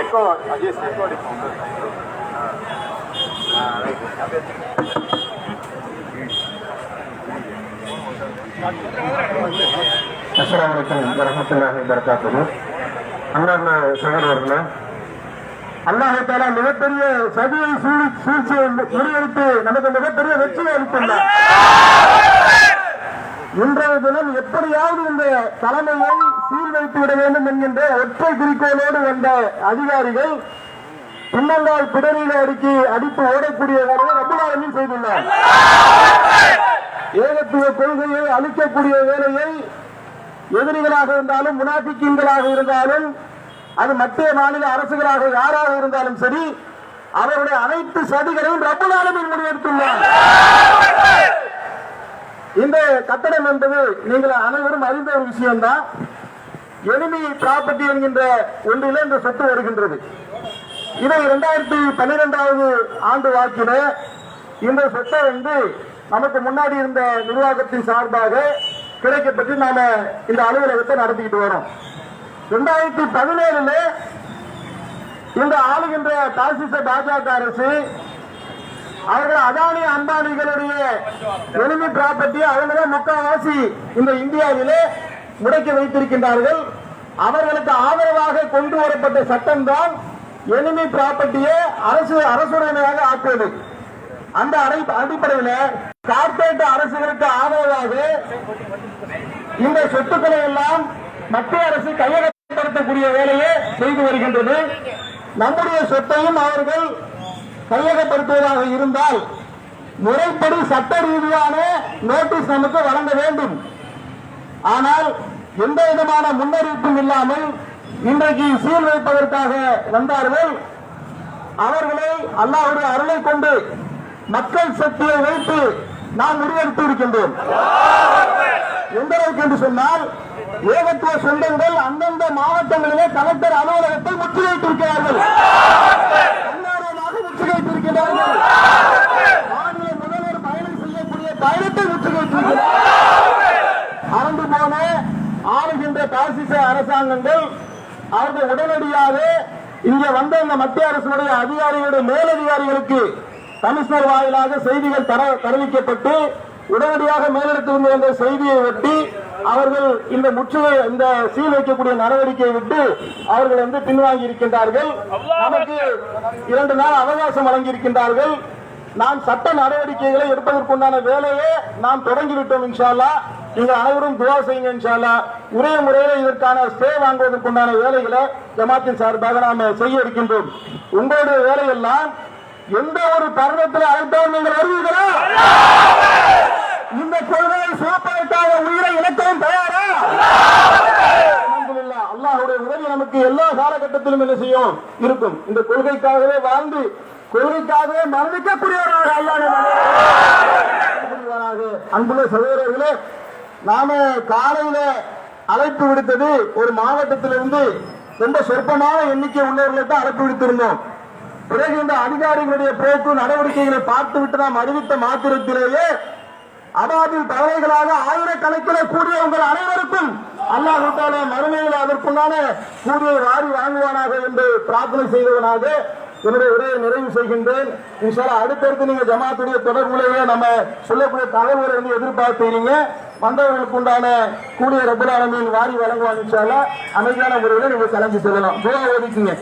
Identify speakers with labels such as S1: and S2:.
S1: ఎక్కువ అజేసి ఎక్కువ
S2: அஸ்லாம் வலைக்கம் வரமத்துல்லாஹி சகோதரர்களே அல்லாஹால மிகப்பெரிய சதியை சூழ் சூழ்ச்சியை முறியடித்து நமக்கு மிகப்பெரிய வெற்றியை அளித்துள்ளார் இன்றைய தினம் எப்படியாவது இந்த தலைமையை சீல் வைத்து விட வேண்டும் என்கின்ற ஒற்றை குறிக்கோளோடு வந்த அதிகாரிகள் பின்னங்கால் பிடரியில அடுக்கி அடித்து ஓடக்கூடிய வேலையை ரபுலாலமின் செய்துள்ளார். ஏகத்துவ கொள்கையை அளிக்கக்கூடிய வேலையை எதிரிகளாக இருந்தாலும் முனாபிக்கீன்களாக இருந்தாலும் அது மத்திய மாநில அரசுகளாக யாராக இருந்தாலும் சரி அவருடைய அனைத்து சதிகளையும் ரப்பல் ஆலமீன் முடிவெடுத்துள்ளார் இந்த கட்டடம் என்பது நீங்கள் அனைவரும் அறிந்த ஒரு விஷயம்தான். எனிமி ப்ராப்பர்ட்டி என்கின்ற ஒன்றிலே இந்த சொத்து வருகின்றது. இதை இரண்டாயிரத்தி பன்னிரெண்டாவது ஆண்டு வாக்கில இந்த சொத்தை வந்து நமக்கு முன்னாடி இருந்த நிர்வாகத்தின் சார்பாக கிடைக்கப்பட்டு நாம இந்த அலுவலகத்தை நடத்திக்கிட்டு வரோம். ரெண்டாயிரத்தி பதினேழுல இந்த ஆளுகின்ற பாசிச பாஜக அரசு அவர்கள் அதானி அம்பானிகளுடைய எளிமை ப்ராப்பர்ட்டி அவங்க முக்கால்வாசி இந்த இந்தியாவிலே முடக்கி வைத்திருக்கின்றார்கள். அவர்களுக்கு ஆதரவாக கொண்டு வரப்பட்ட சட்டம்தான் எளிமை ப்ராப்பர்ட்டியை அரசு அரசுடைமையாக ஆக்குவது அந்த அடை- அடிப்படையில் கார்ப்பரேட் அரசுகளுக்கு ஆதரவாக இந்த சொத்துக்களை எல்லாம் மத்திய அரசு கையகப்படுத்தக்கூடிய வேலையை செய்து வருகின்றது. நம்முடைய சொத்தையும் அவர்கள் கையகப்படுத்துவதாக இருந்தால் முறைப்படி சட்ட ரீதியான நோட்டீஸ் நமக்கு வழங்க வேண்டும். ஆனால் எந்த விதமான முன்னறிவிப்பும் இல்லாமல் இன்றைக்கு சீல் வைப்பதற்காக வந்தார்கள். அவர்களை அல்லாவுடைய அருளை கொண்டு மக்கள் சக்தியை வைத்து நாம் உருவெடுத்து இருக்கின்றோம் எந்த அளவுக்கு என்று சொன்னால் ஏகத்துவ சொந்தங்கள் அந்தந்த மாவட்டங்களிலே கலெக்டர் அலுவலகத்தை முற்றுகையிட்டிருக்கிறார்கள். முற்றுகையிட்டிருக்கிறார்கள். மாநில முதல்வர் பயணம் செய்யக்கூடிய பயணத்தை முற்றுகையிட்டிருக்கிறார் அரண்டு போன ஆளுகின்ற பாசிச அரசாங்கங்கள் அவர்கள் உடனடியாக இங்கே வந்த இந்த மத்திய அரசுடைய அதிகாரிகளுடைய மேலதிகாரிகளுக்கு கமிஷனர் வாயிலாக செய்திகள் தர தெரிவிக்கப்பட்டு உடனடியாக மேலிடத்திலிருந்து வந்த செய்தியை ஒட்டி அவர்கள் இந்த முற்றுகை இந்த சீல் வைக்கக்கூடிய நடவடிக்கையை விட்டு அவர்கள் வந்து பின்வாங்கி இருக்கின்றார்கள். நமக்கு இரண்டு நாள் அவகாசம் வழங்கி இருக்கின்றார்கள் நாம் சட்ட நடவடிக்கைகளை எடுப்பதற்குண்டான வேலையை நாம் தொடங்கிவிட்டோம் இன்ஷால்லா. நீங்கள் அனைவரும் துவா செய்யுங்க இன்ஷால்லா. உரிய முறையில் இதற்கான ஸ்டே வாங்குவதற்குண்டான வேலைகளை ஜமாத்தின் சார்பாக நாம் செய்ய இருக்கின்றோம். உங்களுடைய வேலையெல்லாம் எந்த ஒரு தருணத்தில் அழைத்தாலும் நீங்கள் வருவீர்களா? இந்த கொள்கையை சுமப்பதற்காக உயிரை இழக்கவும் தயாரா. அல்லாஹ்வுடைய உதவி நமக்கு எல்லா காலகட்டத்திலும் என்ன செய்யும்? இருக்கும். இந்த கொள்கைக்காகவே வாழ்ந்து கொள்கைக்காகவே மரணிக்கக்கூடியவராக அல்லாஹ். அன்புள்ள சகோதரர்களே நாம காலையில அழைப்பு விடுத்தது ஒரு மாவட்டத்திலிருந்து ரொம்ப சொற்பமான எண்ணிக்கை உள்ளவர்களை தான் அழைப்பு விடுத்திருந்தோம். பிறகு இந்த அதிகாரிகளுடைய போக்கு நடவடிக்கைகளை பார்த்துவிட்டு நாம் அறிவித்த மாத்திரத்திலேயே அபாபில் தலைவர்களாக ஆயிரக்கணக்கில் கூடிய உங்கள் அனைவருக்கும் அல்லாஹால மறுமையில் அதற்குண்டான கூடிய வாரி வாங்குவானாக என்று பிரார்த்தனை செய்தவனாக என்னுடைய உரையை நிறைவு செய்கின்றேன். இன்ஷால்லா அடுத்தடுத்து நீங்க ஜமாத்துடைய தொடர்புலேயே நம்ம சொல்லக்கூடிய தகவலை வந்து எதிர்பார்த்தீங்க வந்தவர்களுக்கு உண்டான கூடிய ரபுல் வாரி வழங்குவாங்க இன்ஷால்லா அமைதியான முறையில் நீங்க கலந்து செல்லலாம். துவா ஓதிக்குங்க.